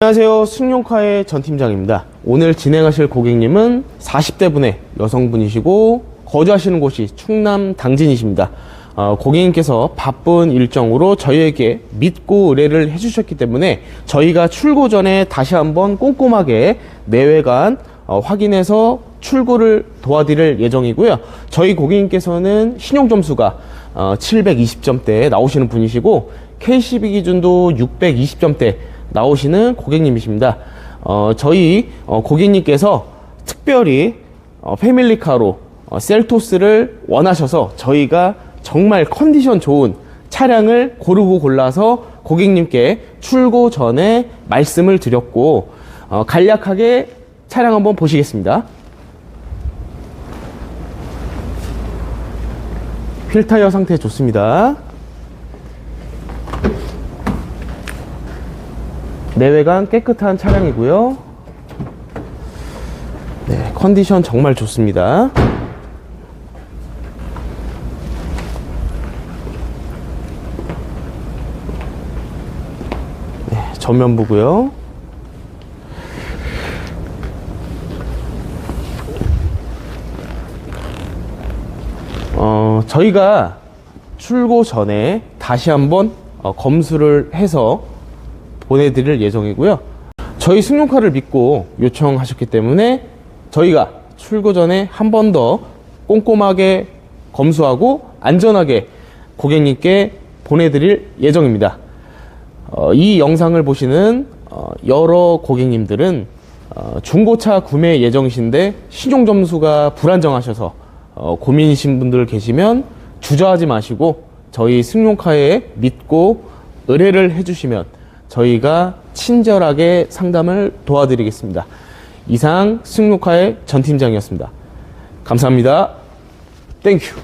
안녕하세요. 승용카의 전 팀장입니다. 오늘 진행하실 고객님은 40대 분의 여성분이시고 거주하시는 곳이 충남 당진이십니다. 어, 고객님께서 바쁜 일정으로 저희에게 믿고 의뢰를 해주셨기 때문에 저희가 출고 전에 다시 한번 꼼꼼하게 내외관 어, 확인해서 출고를 도와드릴 예정이고요. 저희 고객님께서는 신용 점수가 어, 720점대 나오시는 분이시고 KCB 기준도 620점대 나오시는 고객님이십니다. 어, 저희 어, 고객님께서 특별히 어, 패밀리카로 어, 셀토스를 원하셔서 저희가 정말 컨디션 좋은 차량을 고르고 골라서 고객님께 출고 전에 말씀을 드렸고 어, 간략하게 차량 한번 보시겠습니다. 휠 타이어 상태 좋습니다. 내외관 깨끗한 차량이고요. 네, 컨디션 정말 좋습니다. 네, 전면부고요. 어, 저희가 출고 전에 다시 한번 어, 검수를 해서 보내드릴 예정이고요. 저희 승용카를 믿고 요청하셨기 때문에 저희가 출고 전에 한 번 더 꼼꼼하게 검수하고 안전하게 고객님께 보내드릴 예정입니다. 어, 이 영상을 보시는 어, 여러 고객님들은 어, 중고차 구매 예정이신데 신용 점수가 불안정하셔서 어, 고민이신 분들 계시면 주저하지 마시고 저희 승용카에 믿고 의뢰를 해주시면 저희가 친절하게 상담을 도와드리겠습니다. 이상 승용카의 전 팀장이었습니다. 감사합니다. 땡큐.